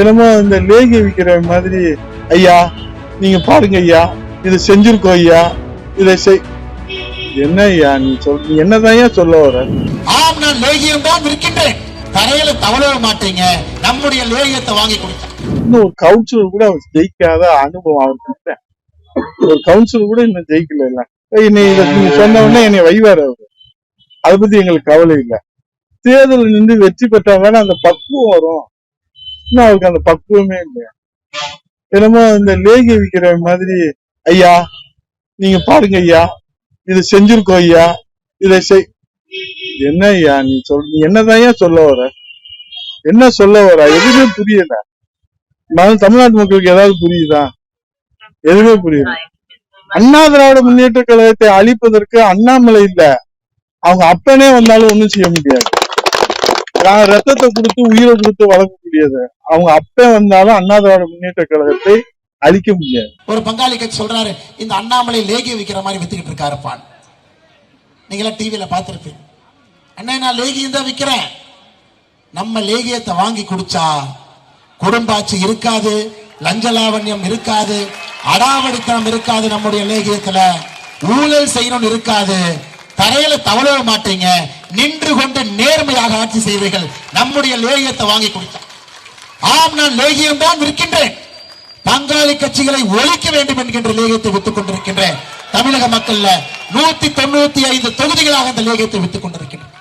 என்னமோ இந்த லேகி விக்கிற மாதிரி ஐயா நீங்க பாருங்க ஐயா இதை செஞ்சிருக்கோம் ஐயா இதை செய் என்ன ஐயா நீ சொல் நீ என்னதான் சொல்ல வர? ஆம் நான் லேகியம் தான் விற்கின்றேன். தரையில தவழவே மாட்டீங்க. நம்முடைய லேகியத்தை வாங்கி கொடுத்தேன் இன்னும் ஒரு கவுன்சிலர் கூட அவர் ஜெயிக்காத அனுபவம் அவருக்கு இல்லை. ஒரு கவுன்சிலர் கூட இன்னும் ஜெயிக்கல இல்ல. என்னை இதை நீங்க சொன்ன உடனே என்னை வைவார் அவரு. அதை பத்தி எங்களுக்கு கவலை இல்லை. தேர்தல் நின்று வெற்றி பெற்றாங்கன்னா அந்த பக்குவம் வரும். இன்னும் அவருக்கு அந்த பக்குவமே இல்லையா? என்னமோ இந்த லேகி விக்கிற மாதிரி ஐயா நீங்க பாருங்க ஐயா இதை செஞ்சிருக்கோம் ஐயா இதை செய் என்ன ஐயா நீ சொல் நீ என்னதான் ஐயா சொல்ல வர? என்ன சொல்ல வர? எதுவுமே புரியல. ம- தமிழ்நாட்டு மக்களுக்கு ஏதாவது புரியுதா? எதுவுமே புரியல. அண்ணா திராவிட முன்னேற்ற கழகத்தை அழிப்பதற்கு அண்ணாமலை இல்ல. அவங்க அப்பனே வந்தாலும் ஒண்ணும் செய்ய முடியாது. நான் ரத்தத்தை கொடுத்து உயிரை கொடுத்து வளர்க்கக்கூடியது. அவங்க அப்ப வந்தாலும் அண்ணா முன்னேற்ற கழகத்தை அழிக்க முடியாது. ஒரு பங்காளி கட்சி சொல்றாரு இந்த அண்ணாமலை லேகியம் விக்கிற மாதிரி வித்துக்கிட்டு இருக்காருப்பான். நீங்களா டிவியில பாத்திருப்பீங்க அண்ணே நான் லேகியம் தான் விற்கிறேன் நம்ம லேகியத்தை வாங்கி குடிச்சா குடும்பாட்சி இருக்காது லஞ்ச லாவண்யம் இருக்காது அடாவடித்தனம் இருக்காது நம்முடைய லேகியத்துல. ஊழல் செய்யணும்னு இருக்காது. தரையில தவழவே மாட்டீங்க. நின்று கொண்டு நேர்மையாக ஆட்சி செய்வீர்கள் நம்முடைய லேகியத்தை வாங்கி கொடுத்தார். ஆம் நான் லேகியம் தான் இருக்கின்றேன். பங்காளி கட்சிகளை ஒழிக்க வேண்டும் என்கின்ற லேகியத்தை வித்துக் கொண்டிருக்கின்றேன். தமிழக மக்கள்ல நூத்தி தொண்ணூத்தி ஐந்து தொகுதிகளாக அந்த லேகியத்தை வித்துக் கொண்டிருக்கின்றன.